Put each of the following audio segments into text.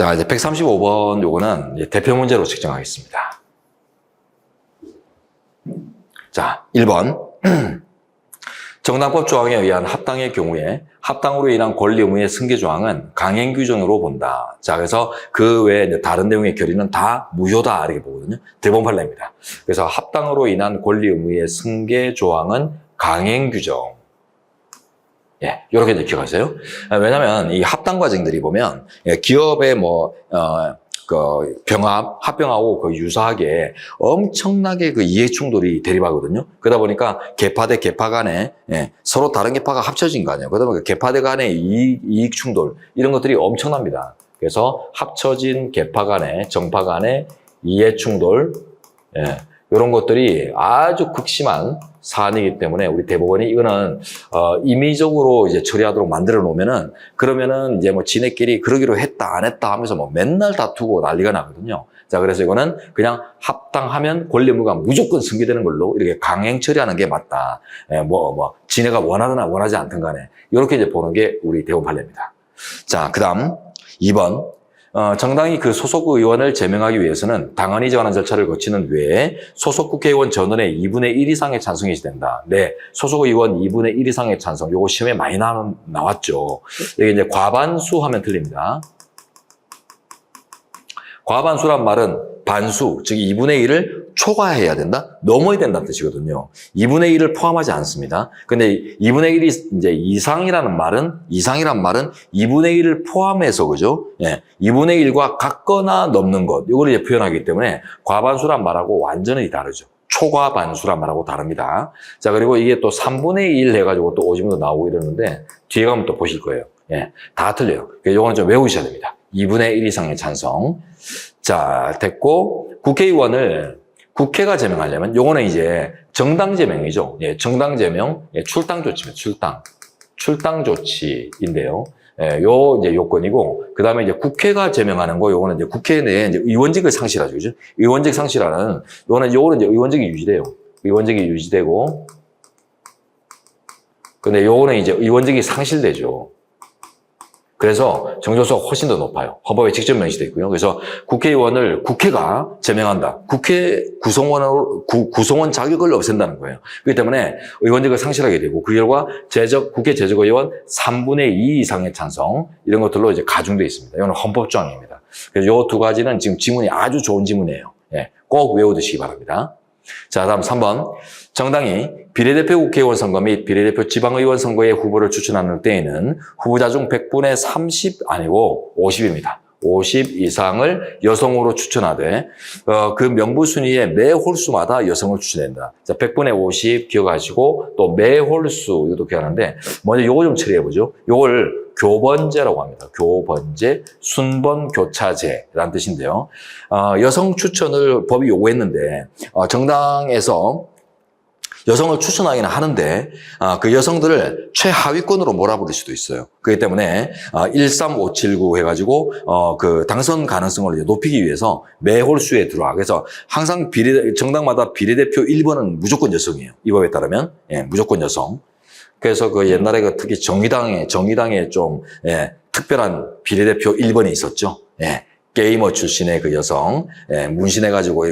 자, 이제 135번 요거는 대표 문제로 측정하겠습니다. 자, 1번. 정당법 조항에 의한 합당의 경우에 합당으로 인한 권리 의무의 승계 조항은 강행 규정으로 본다. 자, 그래서 그 외에 다른 내용의 결의는 다 무효다. 이렇게 보거든요. 대법원 판례입니다. 그래서 합당으로 인한 권리 의무의 승계 조항은 강행 규정. 예, 이제 기억하세요. 아, 왜냐면 이 합당 과정들이 보면 예, 기업의 뭐, 어, 그 병합, 합병하고 그 유사하게 엄청나게 그 이해 충돌이 대립하거든요. 그러다 보니까 개파 대 개파 간에 예, 서로 다른 개파가 합쳐진 거 아니에요. 그러다 보니까 개파 대 간의 이익, 이익 충돌 이런 것들이 엄청납니다. 그래서 합쳐진 개파 간의 정파 간의 이해 충돌 예, 이런 것들이 아주 극심한 사안이기 때문에 우리 대법원이 이거는 어, 임의적으로 이제 처리하도록 만들어 놓으면은 그러면은 이제 뭐 지네끼리 그러기로 했다 안 했다 하면서 뭐 맨날 다투고 난리가 나거든요. 자 그래서 이거는 그냥 합당하면 권리 의무가 무조건 승계되는 걸로 이렇게 강행 처리하는 게 맞다. 예, 뭐, 뭐, 지네가 원하거나 원하지 않든 간에 이렇게 이제 보는 게 우리 대법원 판례입니다. 자, 그 다음 2번. 어, 정당이 그 소속 의원을 제명하기 위해서는 당헌이 정하는 절차를 거치는 외에 소속 국회의원 전원의 2분의 1 이상의 찬성이 된다. 네, 소속 의원 2분의 1 이상의 찬성. 요거 시험에 많이 나, 나왔죠. 여기 이제 과반수 하면 틀립니다. 과반수란 말은 반수, 즉 2분의 1을 초과해야 된다? 넘어야 된다는 뜻이거든요. 2분의 1을 포함하지 않습니다. 근데 2분의 1이 이제 이상이라는 말은, 이상이란 말은 2분의 1을 포함해서, 그죠? 예. 2분의 1과 같거나 넘는 것, 이걸 이제 표현하기 때문에 과반수란 말하고 완전히 다르죠. 초과반수란 말하고 다릅니다. 자, 그리고 이게 또 3분의 1 해가지고 또 오지문도 나오고 이러는데, 뒤에 가면 또 보실 거예요. 예. 다 틀려요. 그래서 요거는 좀 외우셔야 됩니다. 2분의 1 이상의 찬성. 자, 됐고, 국회의원을 국회가 제명하려면 요거는 이제 정당 제명이죠. 예, 정당 제명, 예, 출당 조치입니다. 출당. 출당 조치인데요. 예, 요 이제 요건이고 그다음에 이제 국회가 제명하는 거 요거는 이제 국회 내에 이제 의원직을 상실하죠. 그죠? 의원직 상실하는 요거는 요거는 이제 의원직이 유지돼요. 의원직이 유지되고 근데 요거는 이제 의원직이 상실되죠. 그래서 정조수가 훨씬 더 높아요. 헌법에 직접 명시되어 있고요. 그래서 국회의원을 국회가 제명한다. 국회 구성원으로, 구, 구성원 자격을 없앤다는 거예요. 그렇기 때문에 의원직을 상실하게 되고 그 결과 제적, 국회 제적의원 3분의 2 이상의 찬성 이런 것들로 이제 가중되어 있습니다. 이거는 헌법조항입니다. 그래서 요두 가지는 지금 지문이 아주 좋은 지문이에요. 예, 꼭 외워두시기 바랍니다. 자, 다음 3번. 정당이 비례대표 국회의원 선거 및 비례대표 지방의원 선거에 후보를 추천하는 때에는 후보자 중 100분의 30 아니고 50입니다. 50 이상을 여성으로 추천하되 어, 그 명부 순위의 매 홀수마다 여성을 추천한다. 자, 100분의 50 기억하시고 또 매 홀수 이것도 기억하는데 먼저 요거 좀 처리해 보죠. 요걸 교번제라고 합니다. 교번제, 순번 교차제라는 뜻인데요. 어, 여성 추천을 법이 요구했는데 어, 정당에서 여성을 추천하기는 하는데 아, 그 여성들을 최하위권으로 몰아버릴 수도 있어요. 그렇기 때문에 아, 13579 해가지고 어, 그 당선 가능성을 높이기 위해서 매 홀수에 들어와. 그래서 항상 비례 정당마다 비례대표 1번은 무조건 여성이에요. 이 법에 따르면 예, 무조건 여성. 그래서 그 옛날에 그 특히 정의당에 정의당에 좀 예, 특별한 비례대표 1번이 있었죠. 예. 게이머 출신의 그 여성, 예, 문신해가지고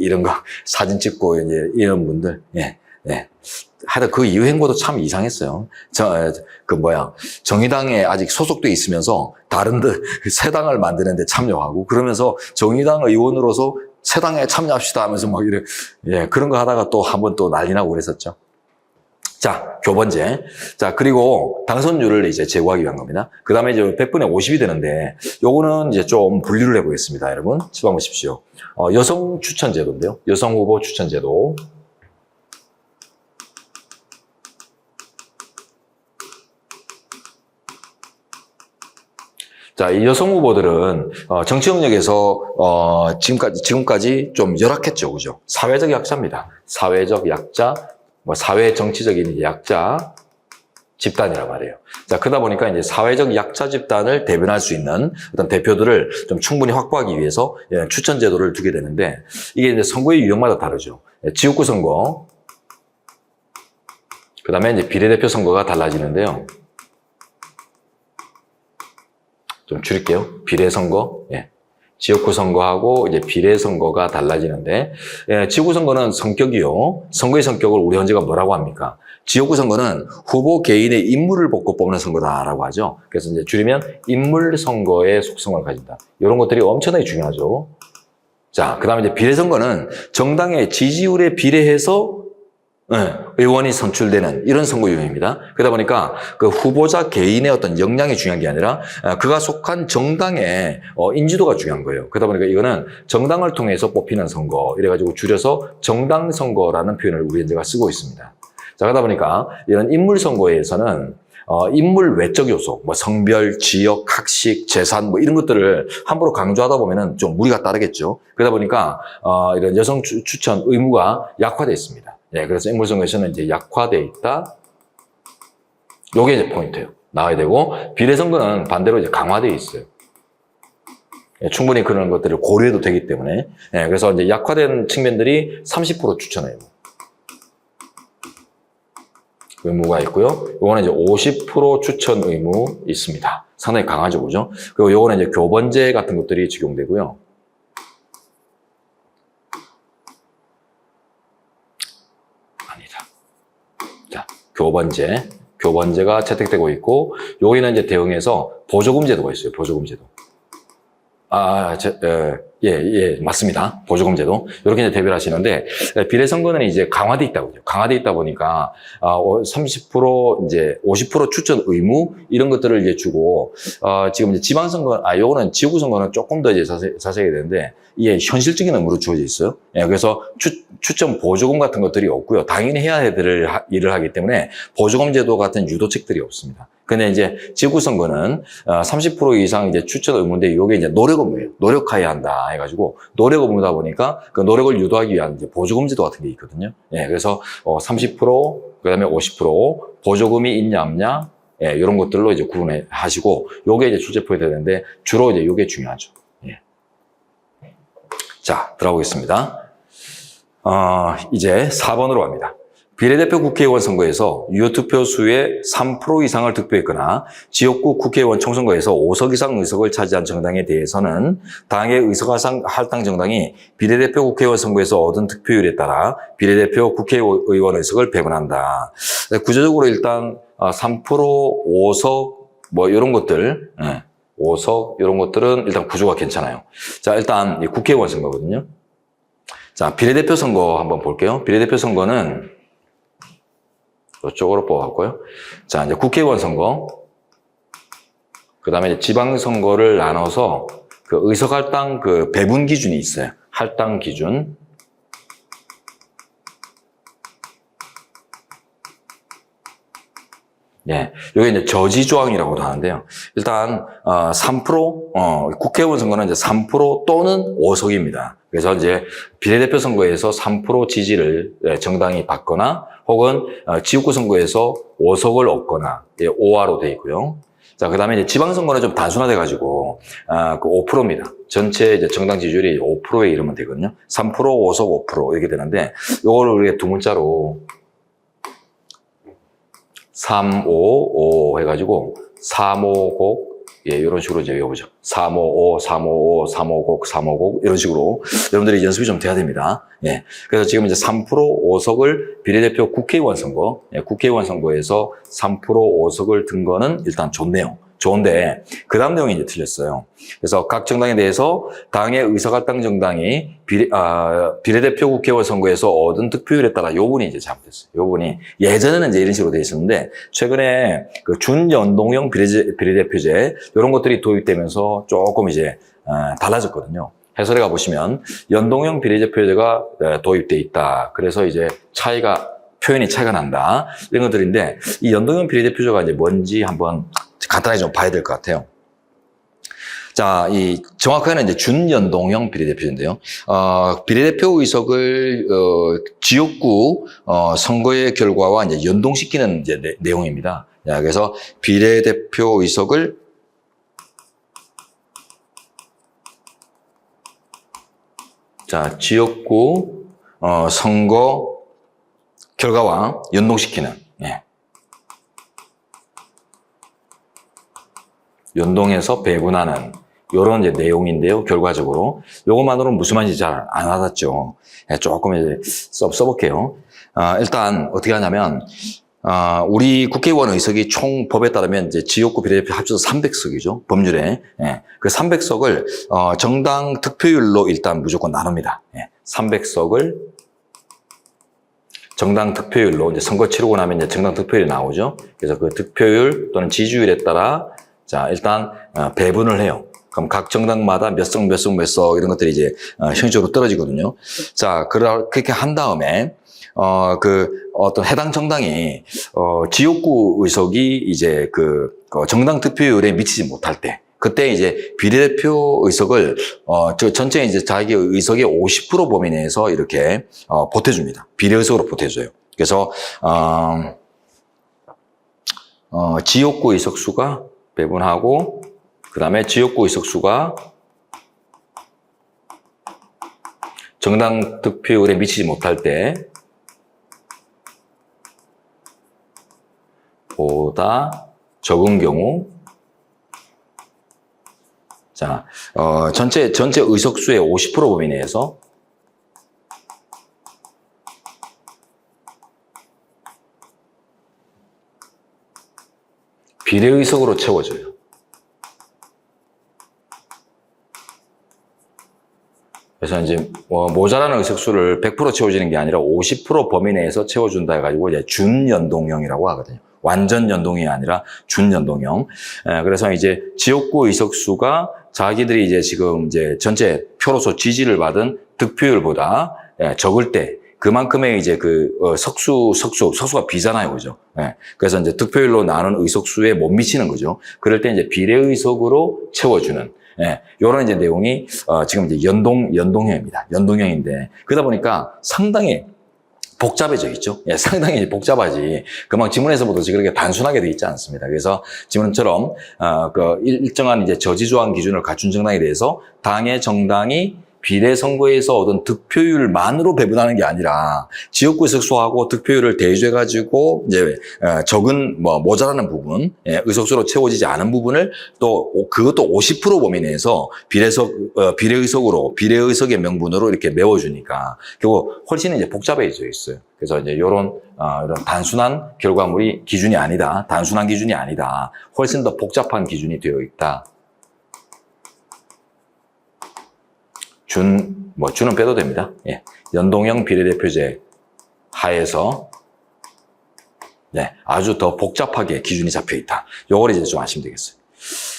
이런 거 사진 찍고 이제 이런 분들, 예, 예. 하여튼 그 이후 행보도 참 이상했어요. 저, 그 뭐야, 정의당에 아직 소속돼 있으면서 다른 데, 새 당을 만드는데 참여하고 그러면서 정의당 의원으로서 새 당에 참여합시다 하면서 막 이래, 예, 그런 거 하다가 또 한 번 또 난리 나고 그랬었죠. 자, 교번제. 자, 그리고 당선율을 이제 제고하기 위한 겁니다. 그 다음에 이제 100분의 50이 되는데, 요거는 이제 좀 분류를 해보겠습니다, 여러분. 집어 보십시오. 어, 여성 추천제도인데요. 여성 후보 추천제도. 자, 이 여성 후보들은 어, 정치 영역에서 어, 지금까지 지금까지 좀 열악했죠, 그죠? 사회적 약자입니다. 사회적 약자, 뭐 사회 정치적인 약자 집단이란 말이에요. 자, 그러다 보니까 이제 사회적 약자 집단을 대변할 수 있는 어떤 대표들을 좀 충분히 확보하기 위해서 예, 추천 제도를 두게 되는데 이게 이제 선거의 유형마다 다르죠. 예, 지역구 선거, 그 다음에 이제 비례대표 선거가 달라지는데요. 좀 줄일게요. 비례 선거. 예. 지역구 선거하고 이제 비례 선거가 달라지는데 예, 지역구 선거는 성격이요. 선거의 성격을 우리 현재가 뭐라고 합니까? 지역구 선거는 후보 개인의 인물을 뽑고 뽑는 선거다라고 하죠. 그래서 이제 줄이면 인물 선거의 속성을 가진다. 이런 것들이 엄청나게 중요하죠. 자, 그다음에 이제 비례 선거는 정당의 지지율에 비례해서 예, 의원이 선출되는 이런 선거 유형입니다. 그러다 보니까 그 후보자 개인의 어떤 역량이 중요한 게 아니라 어, 그가 속한 정당의 어, 인지도가 중요한 거예요. 그러다 보니까 이거는 정당을 통해서 뽑히는 선거 이래가지고 줄여서 정당 선거라는 표현을 우리 현재가 쓰고 있습니다. 자, 그러다 보니까 이런 인물 선거에서는 어, 인물 외적 요소, 뭐 성별, 지역, 학식, 재산, 뭐 이런 것들을 함부로 강조하다 보면은 좀 무리가 따르겠죠. 그러다 보니까 어, 이런 여성 추, 추천 의무가 약화되어 있습니다. 예, 그래서 인물 선거에서는 이제 약화되어 있다. 요게 이제 포인트예요. 나와야 되고 비례 선거는 반대로 이제 강화되어 있어요. 예, 충분히 그런 것들을 고려해도 되기 때문에 예, 그래서 이제 약화된 측면들이 30% 추천해요. 의무가 있고요. 요거는 이제 50% 추천 의무 있습니다. 상당히 강하죠, 그죠? 그리고 요거는 이제 교번제 같은 것들이 적용되고요. 아니다. 자, 교번제. 교번제가 채택되고 있고, 여기는 이제 대응해서 보조금 제도가 있어요, 보조금 제도. 아, 제, 에, 예, 예, 맞습니다. 보조금제도. 이렇게 이제 대비를 하시는데, 비례선거는 이제 강화돼 있다고요. 강화돼 있다 보니까, 아, 30% 이제 50% 추천 의무, 이런 것들을 이제 주고, 어, 지금 이제 지방선거, 아, 요거는 지구선거는 조금 더 이제 자세, 자세하게 되는데, 이게 현실적인 의무로 주어져 있어요. 예, 그래서 추, 추천 보조금 같은 것들이 없고요. 당연히 해야 될 하- 일을 하기 때문에 보조금 제도 같은 유도책들이 없습니다. 근데 이제 지구 선거는 30% 이상 이제 추천 의무인데 이게 이제 노력 의무예요. 노력해야 한다 해가지고 노력 의무다 보니까 그 노력을 유도하기 위한 보조금 제도 같은 게 있거든요. 예, 그래서 30% 그다음에 50% 보조금이 있냐 없냐 예, 이런 것들로 이제 구분해 하시고 요게 이제 출제표에 되는데 주로 이제 요게 중요하죠. 예. 자 들어보겠습니다. 어, 이제 4번으로 갑니다. 비례대표 국회의원 선거에서 유효 투표 수의 3% 이상을 득표했거나 지역구 국회의원 총선거에서 5석 이상 의석을 차지한 정당에 대해서는 당의 의석할당 할당 정당이 비례대표 국회의원 선거에서 얻은 득표율에 따라 비례대표 국회의원 의석을 배분한다. 네, 구조적으로 일단 3% 5석 뭐 이런 것들, 예, 5석 이런 것들은 일단 구조가 괜찮아요. 자 일단 이 국회의원 선거거든요. 자 비례대표 선거 한번 볼게요. 비례대표 선거는 이쪽으로 뽑았고요. 자, 이제 국회의원 선거. 그 다음에 지방선거를 나눠서 그 의석할당 그 배분 기준이 있어요. 할당 기준. 예, 여기 이제 저지 조항이라고도 하는데요. 일단 어, 3% 어, 국회의원 선거는 이제 3% 또는 5석입니다. 그래서 이제 비례대표 선거에서 3% 지지를 예, 정당이 받거나 혹은 어, 지역구 선거에서 5석을 얻거나 예, 5화로 되어 있고요. 자, 그 다음에 지방선거는 좀 단순화돼 가지고 아, 그 5%입니다. 전체 이제 정당 지지율이 5%에 이르면 되거든요. 3% 5석 5% 이렇게 되는데 요거를 우리가 두 문자로 355 해가지고 350 예, 이런 식으로 이제 외워보죠. 355, 355, 350, 350 이런 식으로 여러분들이 연습이 좀 돼야 됩니다. 예. 그래서 지금 이제 3% 5석을 비례대표 국회의원 선거, 예, 국회의원 선거에서 3% 5석을 든 거는 일단 좋네요. 좋은데 그 다음 내용이 이제 틀렸어요. 그래서 각 정당에 대해서 당의 의석할당 정당이 비례, 아, 비례대표 국회의원 선거에서 얻은 득표율에 따라 요 부분이 이제 잘못됐어요. 요 부분이 예전에는 이제 이런 식으로 돼 있었는데 최근에 그 준연동형 비례, 비례대표제 이런 것들이 도입되면서 조금 이제 어, 달라졌거든요. 해설에 가보시면 연동형 비례대표제가 에, 도입돼 있다. 그래서 이제 차이가 표현이 차이가 난다. 이런 것들인데 이 연동형 비례대표제가 이제 뭔지 한번 간단하게 좀 봐야 될 것 같아요. 자, 이 정확하게는 이제 준연동형 비례대표인데요. 어, 비례대표 의석을 어, 지역구 어, 선거의 결과와 이제 연동시키는 이제 내, 내용입니다. 자, 그래서 비례대표 의석을 자, 지역구 어, 선거 결과와 연동시키는 예. 연동해서 배분하는 이런 이제 내용인데요. 결과적으로 요것만으로는 무슨 말인지 잘 안 와닿죠. 예, 조금 이제 써, 써볼게요. 아, 일단 어떻게 하냐면 아, 우리 국회의원 의석이 총 법에 따르면 이제 지역구 비례대표 합쳐서 300석이죠. 법률에. 예. 그 300석을 어, 정당 득표율로 일단 무조건 나눕니다. 예. 300석을 정당 득표율로 이제 선거 치르고 나면 이제 정당 득표율이 나오죠. 그래서 그 득표율 또는 지지율에 따라 자 일단 어, 배분을 해요. 그럼 각 정당마다 몇 석, 몇 석, 몇 석 이런 것들이 이제 어, 현실적으로 떨어지거든요. 자, 그렇게 한 다음에 어, 그 어떤 해당 정당이 어, 지역구 의석이 이제 그 어, 정당 득표율에 미치지 못할 때 그때 이제 비례대표 의석을 어, 저 전체 이제 자기 의석의 50% 범위 내에서 이렇게 어, 보태줍니다. 비례 의석으로 보태줘요. 그래서 어, 어, 지역구 의석 수가 배분하고 그 다음에 지역구 의석 수가 정당 득표율에 미치지 못할 때 보다 적은 경우 자, 어, 전체, 전체 의석수의 50% 범위 내에서 비례의석으로 채워져요. 그래서 이제 뭐 모자라는 의석수를 100% 채워주는 게 아니라 50% 범위 내에서 채워준다 해가지고 이제 준연동형이라고 하거든요. 완전 연동이 아니라 준연동형. 에, 그래서 이제 지역구 의석수가 자기들이 이제 지금 이제 전체 표로서 지지를 받은 득표율보다 예, 적을 때 그만큼의 이제 그 어, 석수 석수 석수가 비잖아요, 그죠? 예, 그래서 이제 득표율로 나눈 의석수에 못 미치는 거죠. 그럴 때 이제 비례의석으로 채워주는. 예, 요런 이제 내용이, 어, 지금 이제 연동, 연동형입니다. 연동형인데, 그러다 보니까 상당히 복잡해져 있죠. 예, 상당히 복잡하지. 금방 지문에서부터 그렇게 단순하게 돼 있지 않습니다. 그래서 지문처럼, 어, 그 일- 일정한 이제 저지조항 기준을 갖춘 정당에 대해서 당의 정당이 비례 선거에서 얻은 득표율만으로 배분하는 게 아니라 지역구 의석수하고 득표율을 대조해 가지고 이제 어, 적은 뭐 모자라는 부분, 예, 의석수로 채워지지 않은 부분을 또 오- 그것도 50% 범위 내에서 비례석 어, 비례의석으로 비례의석의 명분으로 이렇게 메워주니까 결국 훨씬 이제 복잡해져 있어요. 그래서 이제 이런 어, 이런 단순한 결과물이 기준이 아니다, 단순한 기준이 아니다, 훨씬 더 복잡한 기준이 되어 있다. 준, 뭐, 준은 빼도 됩니다. 예. 연동형 비례대표제 하에서, 네, 아주 더 복잡하게 기준이 잡혀 있다. 요걸 이제 좀 아시면 되겠어요.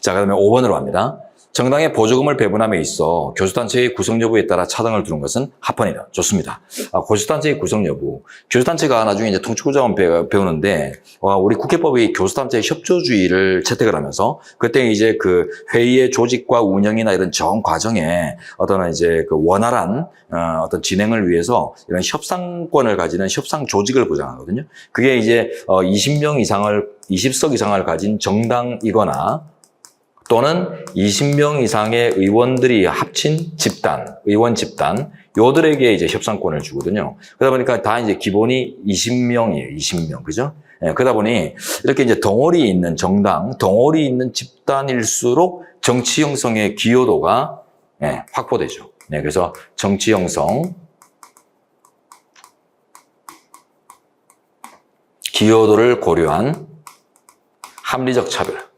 자, 그 다음에 5번으로 갑니다. 정당의 보조금을 배분함에 있어 교수단체의 구성 여부에 따라 차등을 두는 것은 합헌이다. 좋습니다. 아, 교수단체의 구성 여부. 교수단체가 나중에 이제 통치구조원 배- 배우는데, 와, 우리 국회법이 교수단체의 협조주의를 채택을 하면서, 그때 이제 그 회의의 조직과 운영이나 이런 정 과정에 어떤 이제 그 원활한 어, 어떤 진행을 위해서 이런 협상권을 가지는 협상 조직을 보장하거든요. 그게 이제 어, 20명 이상을, 20석 이상을 가진 정당이거나 또는 20명 이상의 의원들이 합친 집단, 의원 집단, 요들에게 이제 협상권을 주거든요. 그러다 보니까 다 이제 기본이 20명이에요. 20명. 그죠? 예, 그러다 보니 이렇게 이제 덩어리 있는 정당, 덩어리 있는 집단일수록 정치 형성의 기여도가 예, 확보되죠. 네, 그래서 정치 형성, 기여도를 고려한 합리적 차별.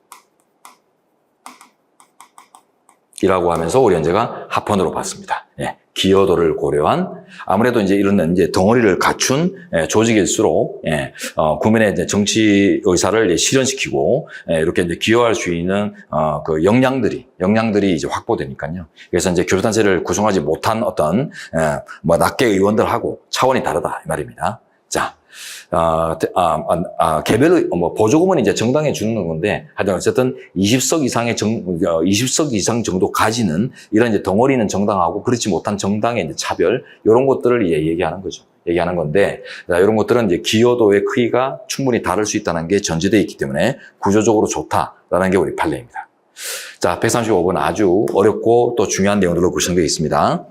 이라고 하면서 우리 현재가 합헌으로 봤습니다. 예, 기여도를 고려한 아무래도 이제 이런 이제 덩어리를 갖춘 예, 조직일수록 예, 어, 국민의 이제 정치 의사를 이제 실현시키고 예, 이렇게 이제 기여할 수 있는 어, 그 역량들이 역량들이 이제 확보되니까요. 그래서 이제 교수단체를 구성하지 못한 어떤 예, 뭐 낮게 의원들하고 차원이 다르다 이 말입니다. 자. 아, 아, 아, 아, 개별, 뭐, 보조금은 이제 정당에 주는 건데, 하여튼 어쨌든 20석 이상의 정, 어, 20석 이상 정도 가지는 이런 이제 덩어리 있는 정당하고 그렇지 못한 정당의 이제 차별, 이런 것들을 이제 얘기하는 거죠. 얘기하는 건데, 자, 이런 것들은 이제 기여도의 크기가 충분히 다를 수 있다는 게 전제되어 있기 때문에 구조적으로 좋다라는 게 우리 판례입니다. 자, 135번 아주 어렵고 또 중요한 내용들로 구성되어 있습니다.